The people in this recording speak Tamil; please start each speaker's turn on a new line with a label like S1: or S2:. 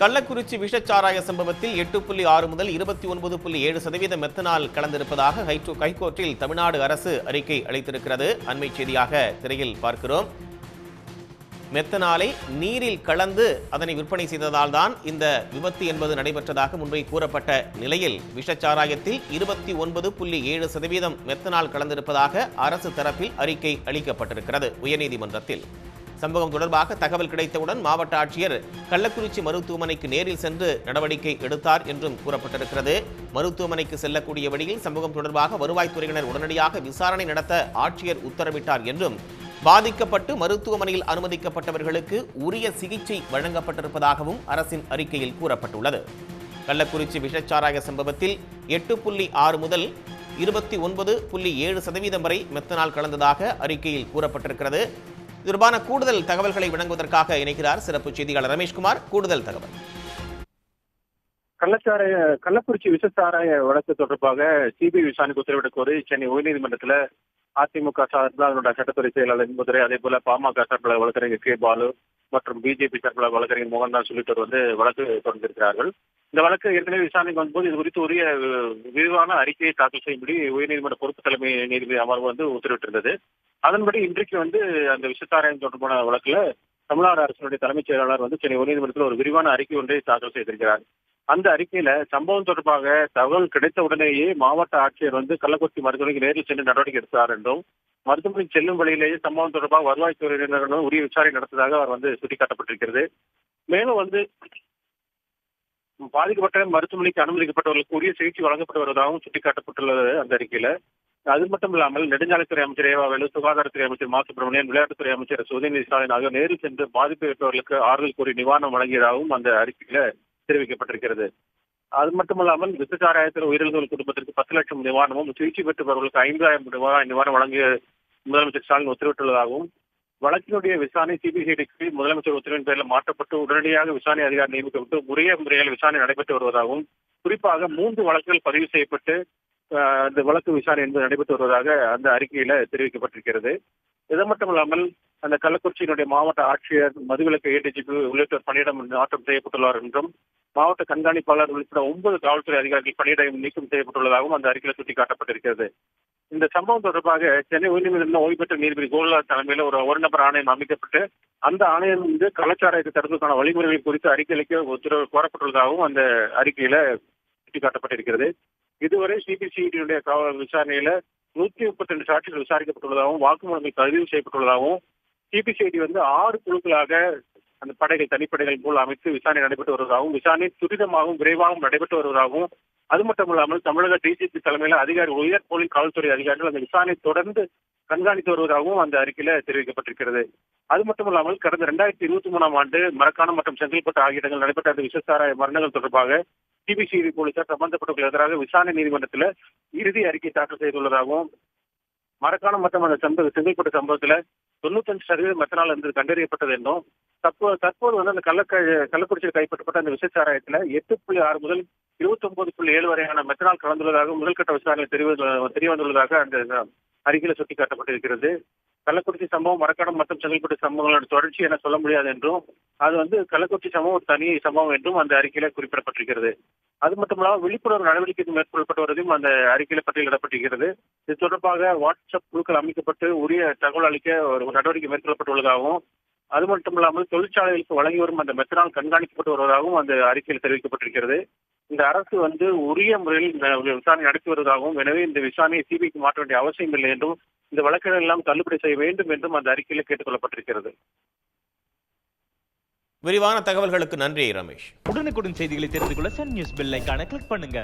S1: கள்ளக்குறிச்சி விஷச்சாராய சம்பவத்தில் எட்டு புள்ளி ஆறு முதல் இருபத்தி ஒன்பது புள்ளி ஏழு சதவீத மெத்தனால் கலந்திருப்பதாக ஹைட்ரோ ஹைகோர்ட்டில் தமிழ்நாடு அரசு அறிக்கை அளித்திருக்கிறது அண்மை செய்தியாக திரையில் பார்க்கிறோம் மெத்தனாலை நீரில் கலந்து அதனை விற்பனை செய்ததால் தான் இந்த விபத்து என்பது நடைபெற்றதாக முன்பை கூறப்பட்ட நிலையில் விஷச்சாராயத்தில் இருபத்தி ஒன்பது புள்ளி ஏழு சதவீதம் மெத்தனால் கலந்திருப்பதாக அரசு தரப்பில் அறிக்கை அளிக்கப்பட்டிருக்கிறது உயர்நீதிமன்றத்தில் சம்பவம் தொடர்பாக தகவல் கிடைத்தவுடன் மாவட்ட ஆட்சியர் கள்ளக்குறிச்சி மருத்துவமனைக்கு நேரில் சென்று நடவடிக்கை எடுத்தார் என்றும் கூறப்பட்டிருக்கிறது மருத்துவமனைக்கு செல்லக்கூடிய வழியில் சம்பவம் தொடர்பாக வருவாய்த்துறையினர் உடனடியாக விசாரணை நடத்த ஆட்சியர் உத்தரவிட்டார் என்றும் பாதிக்கப்பட்டு மருத்துவமனையில் அனுமதிக்கப்பட்டவர்களுக்கு உரிய சிகிச்சை வழங்கப்பட்டிருப்பதாகவும் அரசின் அறிக்கையில் கூறப்பட்டுள்ளது கள்ளக்குறிச்சி விஷச்சாராய சம்பவத்தில் எட்டு புள்ளி ஆறு முதல் இருபத்தி ஒன்பது புள்ளி ஏழு சதவீதம் வரை மெத்தனால் கலந்ததாக அறிக்கையில் கூறப்பட்டிருக்கிறது தொடர்பான கூடுதல் தகவல்களை வழங்குவதற்காக இணைக்கிறார் சிறப்பு செய்தியாளர் ரமேஷ்குமார் கூடுதல் தகவல்
S2: கள்ளச்சாராய கள்ளக்குறிச்சி விசசாராய வழக்கு தொடர்பாக சிபிஐ விசாரணைக்கு உத்தரவிடக் கோரி சென்னை உயர்நீதிமன்றத்தில் அதிமுக சார்பில் அதனுடைய சட்டத்துறை செயலாளர் என்பதுரை அதே போல பாமக சார்பில் வழக்கறிஞர் கே பாலு மற்றும் பிஜேபி சார்பில் வழக்கறிஞர் மோகன்தாஸ் உள்ளிட்டோர் வந்து வழக்கு தொடர்ந்திருக்கிறார்கள் இந்த வழக்கு ஏற்கனவே விசாரணைக்கு வந்தபோது இது குறித்து உரிய விரிவான அறிக்கையை தாக்கல் செய்யும்படி உயர்நீதிமன்ற பொறுப்பு தலைமை நீதிபதி அமர்வு வந்து உத்தரவிட்டிருந்தது அதன்படி இன்றைக்கு வந்து அந்த விசாரணை தொடர்பான வழக்குல தமிழ்நாடு அரசினுடைய தலைமைச் செயலாளர் வந்து சென்னை உயர்நீதிமன்றத்தில் ஒரு விரிவான அறிக்கை ஒன்றை தாக்கல் செய்திருக்கிறார் அந்த அறிக்கையில சம்பவம் தொடர்பாக தகவல் கிடைத்த உடனேயே மாவட்ட ஆட்சியர் வந்து கள்ளக்குறிச்சி மருத்துவமனைக்கு நேரில் சென்று நடவடிக்கை எடுத்தார் என்றும் மருத்துவமனை செல்லும் வழியிலேயே சம்பவம் தொடர்பாக வருவாய்த்துறையினர்களும் உரிய விசாரணை நடத்ததாக அவர் வந்து சுட்டிக்காட்டப்பட்டிருக்கிறது மேலும் வந்து பாதிக்கப்பட்ட மருத்துவமனைக்கு அனுமதிக்கப்பட்டவர்களுக்கு உரிய சிகிச்சை வழங்கப்பட்டு வருவதாகவும் சுட்டிக்காட்டப்பட்டுள்ளது அந்த அறிக்கையில அது மட்டும் இல்லாமல் நெடுஞ்சாலைத்துறை அமைச்சர் ஏவாவேலு சுகாதாரத்துறை அமைச்சர் மா சுப்பிரமணியன் விளையாட்டுத்துறை அமைச்சர் சுதேநிதி ஸ்டாலின் ஆகியோர் நேரில் சென்று பாதிப்பு பெற்றவர்களுக்கு ஆறுதல் கூறி நிவாரணம் வழங்கியதாகவும் அந்த அறிக்கையில தெரிவிக்கப்பட்டிருக்கிறது அது மட்டும் இல்லாமல் விபச்சாராயத்தில் உயிரிழந்த குடும்பத்திற்கு பத்து லட்சம் நிவாரணமும் சிகிச்சை பெற்றவர்களுக்கு ஐந்தாயிரம் நிவாரணம் நிவாரணம் வழங்கிய முதலமைச்சர் ஸ்டாலின் உத்தரவிட்டுள்ளதாகவும் வழக்கினுடைய விசாரணை சிபிசிஐடிக்கு முதலமைச்சர் உத்தரவின் பேரில் மாற்றப்பட்டு உடனடியாக விசாரணை அதிகாரி நியமிக்கப்பட்டு உரிய முறையில் விசாரணை நடைபெற்று வருவதாகவும் குறிப்பாக மூன்று வழக்குகள் பதிவு செய்யப்பட்டு இந்த வழக்கு விசாரணை என்பது நடைபெற்று வருவதாக அந்த அறிக்கையில தெரிவிக்கப்பட்டிருக்கிறது இது மட்டும் இல்லாமல் அந்த கள்ளக்குறிச்சியினுடைய மாவட்ட ஆட்சியர் மதுவிலக்கு ஏடிஜிபி உள்ளிட்டோர் பணியிடம் மாற்றம் செய்யப்பட்டுள்ளார் என்றும் மாவட்ட கண்காணிப்பாளர் உள்ளிட்ட ஒன்பது காவல்துறை அதிகாரிகள் பணியிடம் நீக்கம் செய்யப்பட்டுள்ளதாகவும் அந்த அறிக்கையில் சுட்டிக்காட்டப்பட்டிருக்கிறது இந்த சம்பவம் தொடர்பாக சென்னை உயர்நீதிமன்றம் ஓய்வு பெற்ற நீதிபதி கோகுல்நாத் தலைமையில் ஒரு ஒரு நபர் ஆணையம் அமைக்கப்பட்டு அந்த ஆணையம் வந்து கலாச்சாரத்தை தடுப்பதற்கான வழிமுறைகள் குறித்து அறிக்கை அளிக்க உத்தரவு கோரப்பட்டுள்ளதாகவும் அந்த அறிக்கையில சுட்டிக்காட்டப்பட்டிருக்கிறது இதுவரை சிபிசிஐடியினுடைய விசாரணையில நூத்தி முப்பத்தி ரெண்டு சாட்சிகள் விசாரிக்கப்பட்டுள்ளதாகவும் வாக்குமூலங்கள் பதிவு செய்யப்பட்டுள்ளதாகவும் சிபிசிஐடி வந்து ஆறு குழுக்களாக அந்த படைகள் தனிப்படைகள் போல் அமைத்து விசாரணை நடைபெற்று வருவதாகவும் விசாரணை துரிதமாகவும் விரைவாகவும் நடைபெற்று வருவதாகவும் அது மட்டுமல்லாமல் தமிழக டிஜிபி தலைமையில அதிகாரி உயர் போலீஸ் காவல்துறை அதிகாரிகள் அந்த விசாரணை தொடர்ந்து கண்காணித்து வருவதாகவும் அந்த அறிக்கையில தெரிவிக்கப்பட்டிருக்கிறது அது மட்டுமல்லாமல் கடந்த இரண்டாயிரத்தி இருபத்தி மூணாம் ஆண்டு மரக்காணம் மற்றும் செங்கல்பட்டு ஆகிய இடங்கள் நடைபெற்ற அந்த விசேஷாராய மரணங்கள் தொடர்பாக சிபிசிஐடி போலீசார் சம்பந்தப்பட்டவர்கள் எதிராக விசாரணை நீதிமன்றத்தில் இறுதி அறிக்கை தாக்கல் செய்துள்ளதாகவும் மரக்காணம் மற்றும் அந்த செங்கல்பட்ட செங்கல்பட்டு தொண்ணூத்தி அஞ்சு சதவீதம் மெத்தனால் என்று கண்டறியப்பட்டது என்றும் தற்போது தற்போது வந்து அந்த கள்ள கள்ளக்குறிச்சியில் கைப்பற்றப்பட்ட அந்த விசேச்சாராயத்துல எட்டு புள்ளி ஆறு முதல் இருபத்தி ஒன்பது புள்ளி ஏழு வரையான மெத்தனால் கலந்துள்ளதாக முதல்கட்ட விசாரணை தெரிவி தெரிய வந்துள்ளதாக அந்த அறிக்கையில் சுட்டிக்காட்டப்பட்டிருக்கிறது கள்ளக்குறிச்சி சம்பவம் மரக்காணம் மற்றும் செங்கல்பட்டு சம்பவங்களோட தொடர்ச்சி என சொல்ல முடியாது என்றும் அது வந்து கள்ளக்குறிச்சி சம்பவம் ஒரு தனி சம்பவம் என்றும் அந்த அறிக்கையில குறிப்பிடப்பட்டிருக்கிறது அது மட்டும் இல்லாமல் விழிப்புணர்வு நடவடிக்கை மேற்கொள்ளப்பட்டு வருவதையும் அந்த அறிக்கையில பட்டியலிடப்பட்டிருக்கிறது இது தொடர்பாக வாட்ஸ்அப் குழுக்கள் அமைக்கப்பட்டு உரிய தகவல் அளிக்க ஒரு நடவடிக்கை மேற்கொள்ளப்பட்டுள்ளதாகவும் அது மட்டும் இல்லாமல் தொழிற்சாலைகளுக்கு வழங்கி வரும் அந்த மெத்தனால் கண்காணிக்கப்பட்டு வருவதாகவும் அந்த அறிக்கையில் தெரிவிக்கப்பட்டிருக்கிறது இந்த அரசு வந்து உரிய முறையில் இந்த விசாரணை நடத்தி வருவதாகவும் எனவே இந்த விசாரணையை சிபிக்கு மாற்ற வேண்டிய அவசியம் இல்லை என்றும் இந்த வழக்குகள் எல்லாம் தள்ளுபடி செய்ய வேண்டும் என்றும் அந்த அறிக்கையில் கேட்டுக்கொள்ளப்பட்டிருக்கிறது கொள்ளப்பட்டிருக்கிறது
S1: விரிவான தகவல்களுக்கு நன்றி ரமேஷ் உடனுக்குடன் செய்திகளை தெரிந்து கொள்ள சன் நியூஸ் பெல் கிளிக் பண்ணுங்க